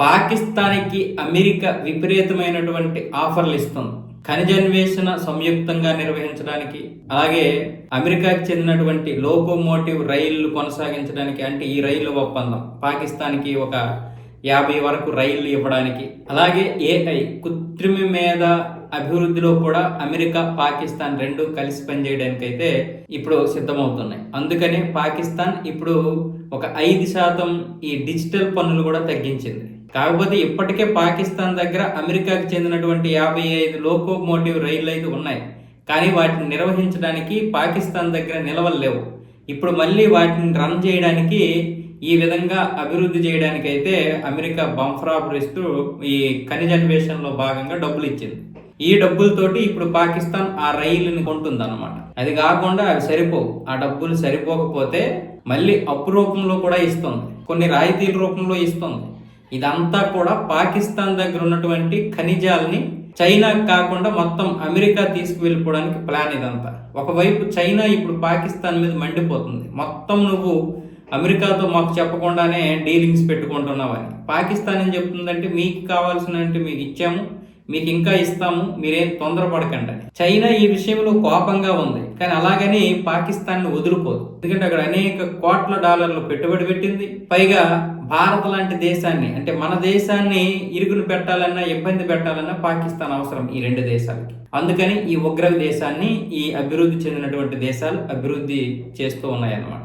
పాకిస్తాన్కి అమెరికా విపరీతమైనటువంటి ఆఫర్లు ఇస్తుంది. ఖనిజన్వేషణ సంయుక్తంగా నిర్వహించడానికి అలాగే అమెరికాకి చెందినటువంటి లోకోమోటివ్ రైళ్ళు కొనసాగించడానికి అంటే ఈ రైలు ఒప్పందం పాకిస్తాన్కి ఒక యాభై వరకు రైళ్ళు ఇవ్వడానికి. అలాగే ఏఐ కృత్రిమ మీద అభివృద్ధిలో కూడా అమెరికా పాకిస్తాన్ రెండు కలిసి పనిచేయడానికి అయితే ఇప్పుడు సిద్ధమవుతున్నాయి. అందుకనే పాకిస్తాన్ ఇప్పుడు ఒక ఐదు శాతం ఈ డిజిటల్ పన్నులు కూడా తగ్గించింది. కాకపోతే ఇప్పటికే పాకిస్తాన్ దగ్గర అమెరికాకి చెందినటువంటి యాభై ఐదు లోకోమోటివ్ రైళ్ళు అయితే ఉన్నాయి. కానీ వాటిని నిర్వహించడానికి పాకిస్తాన్ దగ్గర నిలవలేవు లేవు. ఇప్పుడు మళ్ళీ వాటిని రన్ చేయడానికి ఈ విధంగా అభివృద్ధి చేయడానికి అయితే అమెరికా బంఫరాబర్ ఇస్తూ ఈ ఖనిజ అన్వేషణలో భాగంగా డబ్బులు ఇచ్చింది. ఈ డబ్బులతోటి ఇప్పుడు పాకిస్తాన్ ఆ రైలుని కొంటుంది అనమాట అది కాకుండా అవి సరిపోవు. ఆ డబ్బులు సరిపోకపోతే మళ్ళీ అప్పు రూపంలో కూడా ఇస్తుంది. కొన్ని రాయితీల రూపంలో ఇస్తుంది. ఇదంతా కూడా పాకిస్తాన్ దగ్గర ఉన్నటువంటి ఖనిజాలని చైనా కాకుండా మొత్తం అమెరికా తీసుకువెళ్ళిపోవడానికి ప్లాన్ ఇదంతా. ఒకవైపు చైనా ఇప్పుడు పాకిస్తాన్ మీద మండిపోతుంది. మొత్తం నువ్వు అమెరికాతో మాకు చెప్పకుండానే డీలింగ్స్ పెట్టుకుంటున్నావని. పాకిస్తాన్ ఏం చెప్తుందంటే మీకు కావాల్సినంటే మీకు ఇచ్చాము మీకు ఇంకా ఇస్తాము మీరేం తొందరపడకండి. చైనా ఈ విషయంలో కోపంగా ఉంది కానీ అలాగని పాకిస్తాన్ వదులుకోదు. ఎందుకంటే అక్కడ అనేక కోట్ల డాలర్లు పెట్టుబడి పెట్టింది. పైగా భారత్ లాంటి దేశాన్ని అంటే మన దేశాన్ని ఇరుగులు పెట్టాలన్నా ఇబ్బంది పెట్టాలన్నా పాకిస్తాన్ అవసరం ఈ రెండు దేశాలకి. అందుకని ఈ ఉగ్ర దేశాన్ని ఈ అభివృద్ధి చెందినటువంటి దేశాలు అభివృద్ధి చేస్తూ ఉన్నాయన్నమాట.